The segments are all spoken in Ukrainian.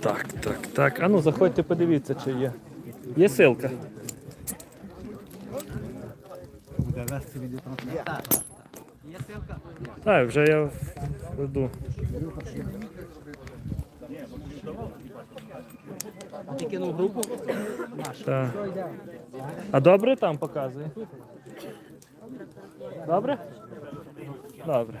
Так, так, так. А ну заходьте, подивіться, чи є. Є силка. Так, вже я веду. А ти кинув групу? Так. А добре там показує? Добре? Добре.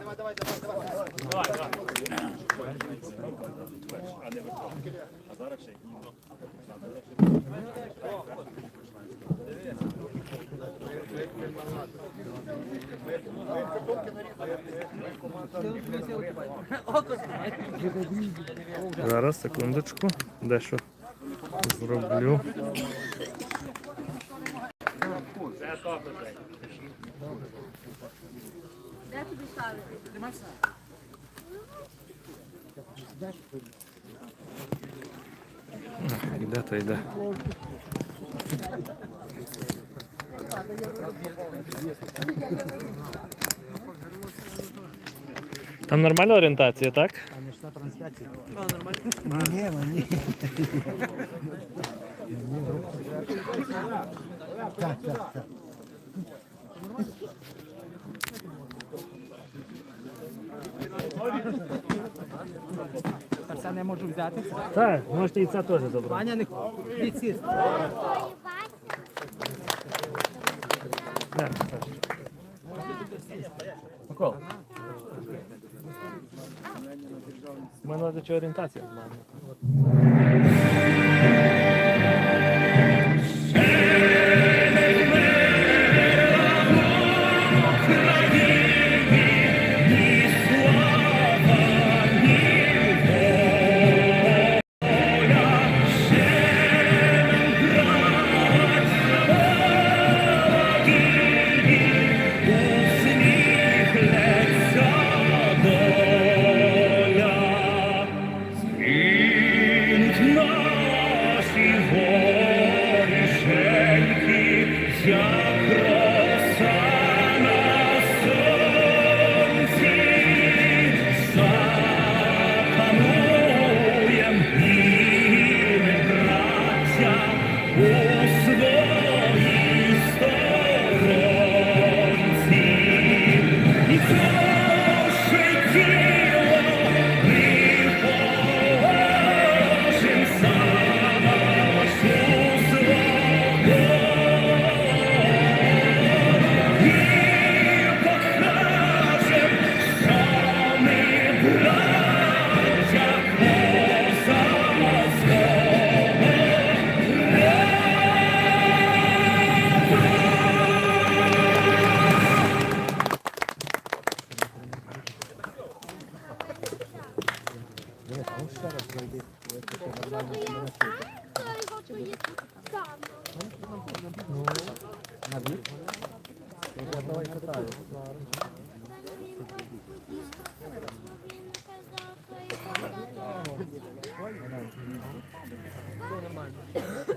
Давай, давай, давай, давай. Давай, давай. А зараз ще Зараз, секундочку, дещо зроблю. Це Де тобі ставити? Йде та йде. Там нормальна орієнтація, так? А не йшла трансляція? А, нормально. Ні, ні. Так, так, так. Це не можу взяти. Так, можете і це теж забрати. Ваня не сісти. Микола. У мене до чого орієнтація.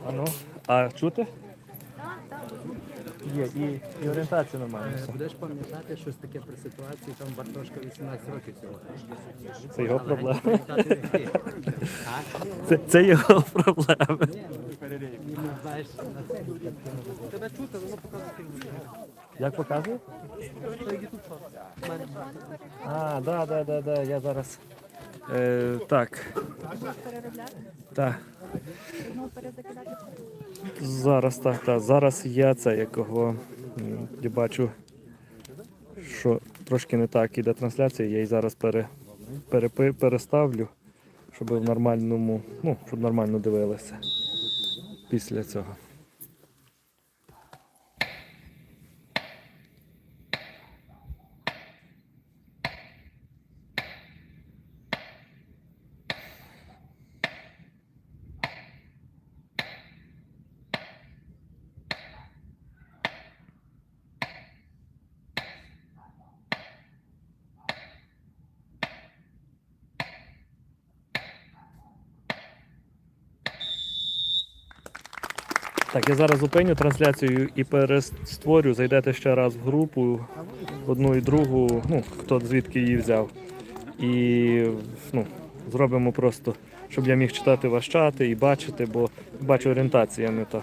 А ну, а чути? Є, і, і орієнтація нормальна. все. Будеш пам'ятати щось таке при ситуації, там Бартошка 18 років всього. Це його проблеми. Пам'ятати не ти. Це, це його проблеми. Ні, не знаєш на це. Тебе чути, воно показує. Як показує? А, да, да, да, да. Я зараз Е, так. Так. Зараз так, так. Зараз я це якого я бачу, що трошки не так іде трансляція, я її зараз пере, перепи- переставлю, щоб в нормальному, ну, щоб нормально дивилися після цього. Так, я зараз зупиню трансляцію і перестворю. Зайдете ще раз в групу, одну і другу, ну, хто звідки її взяв. І ну, зробимо просто, щоб я міг читати ваш чати і бачити, бо бачу орієнтація не та.